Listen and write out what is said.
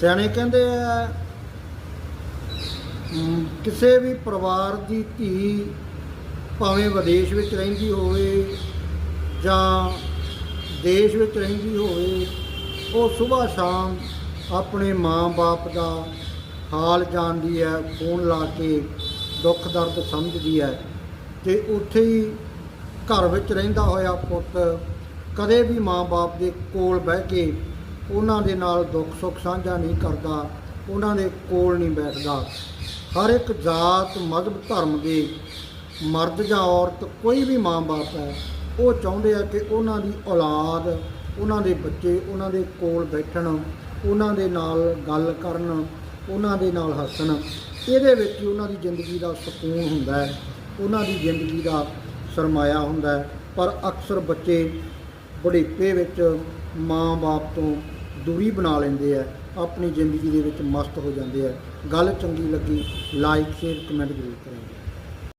ਸਿਆਣੇ ਕਹਿੰਦੇ ਆ ਕਿਸੇ ਵੀ ਪਰਿਵਾਰ ਦੀ ਧੀ ਭਾਵੇਂ ਵਿਦੇਸ਼ ਵਿੱਚ ਰਹਿੰਦੀ ਹੋਵੇ ਜਾਂ ਦੇਸ਼ ਵਿੱਚ ਰਹਿੰਦੀ ਹੋਵੇ, ਉਹ ਸਵੇਰ ਸ਼ਾਮ ਆਪਣੇ ਮਾਂ-ਬਾਪ ਦਾ ਹਾਲ ਜਾਣਦੀ ਹੈ ਫੋਨ ਲਾ ਕੇ ਦੁੱਖ ਦਰਦ ਸਮਝਦੀ ਹੈ ਤੇ ਉੱਥੇ ਹੀ ਘਰ ਵਿੱਚ ਰਹਿੰਦਾ ਹੋਇਆ ਪੁੱਤ ਕਦੇ ਵੀ ਮਾਂ-ਬਾਪ ਦੇ ਕੋਲ ਬਹਿ ਕੇ ਉਹਨਾਂ ਦੇ ਨਾਲ ਦੁੱਖ ਸੁੱਖ ਸਾਂਝਾ ਨਹੀਂ ਕਰਦਾ, ਉਹਨਾਂ ਦੇ ਕੋਲ ਨਹੀਂ ਬੈਠਦਾ। ਹਰ ਇੱਕ ਜਾਤ ਮਜ਼ਹਬ ਧਰਮ ਦੇ ਮਰਦ ਜਾਂ ਔਰਤ ਕੋਈ ਵੀ ਮਾਂ-ਬਾਪ ਹੈ, ਉਹ ਚਾਹੁੰਦੇ ਆ ਕਿ ਉਹਨਾਂ ਦੀ ਔਲਾਦ, ਉਹਨਾਂ ਦੇ ਬੱਚੇ, ਉਹਨਾਂ ਦੇ ਕੋਲ ਬੈਠਣ, ਉਹਨਾਂ ਦੇ ਨਾਲ ਗੱਲ ਕਰਨ, ਉਹਨਾਂ ਦੇ ਨਾਲ ਹੱਸਣ। ਇਹਦੇ ਵਿੱਚ ਉਹਨਾਂ ਦੀ ਜ਼ਿੰਦਗੀ ਦਾ ਸਕੂਨ ਹੁੰਦਾ ਹੈ, ਉਹਨਾਂ ਦੀ ਜ਼ਿੰਦਗੀ ਦਾ ਸਰਮਾਇਆ ਹੁੰਦਾ ਹੈ। ਪਰ ਅਕਸਰ ਬੱਚੇ ਬੁਢੇਪੇ ਵਿੱਚ ਮਾਂ-ਬਾਪ ਤੋਂ ਦੂਰੀ ਬਣਾ ਲੈਂਦੇ ਆ, ਆਪਣੀ ਜ਼ਿੰਦਗੀ ਦੇ ਵਿੱਚ ਮਸਤ ਹੋ ਜਾਂਦੇ ਆ। ਗੱਲ ਚੰਗੀ ਲੱਗੀ ਲਾਈਕ ਸ਼ੇਅਰ ਕਮੈਂਟ ਜ਼ਰੂਰ ਕਰਿਓ।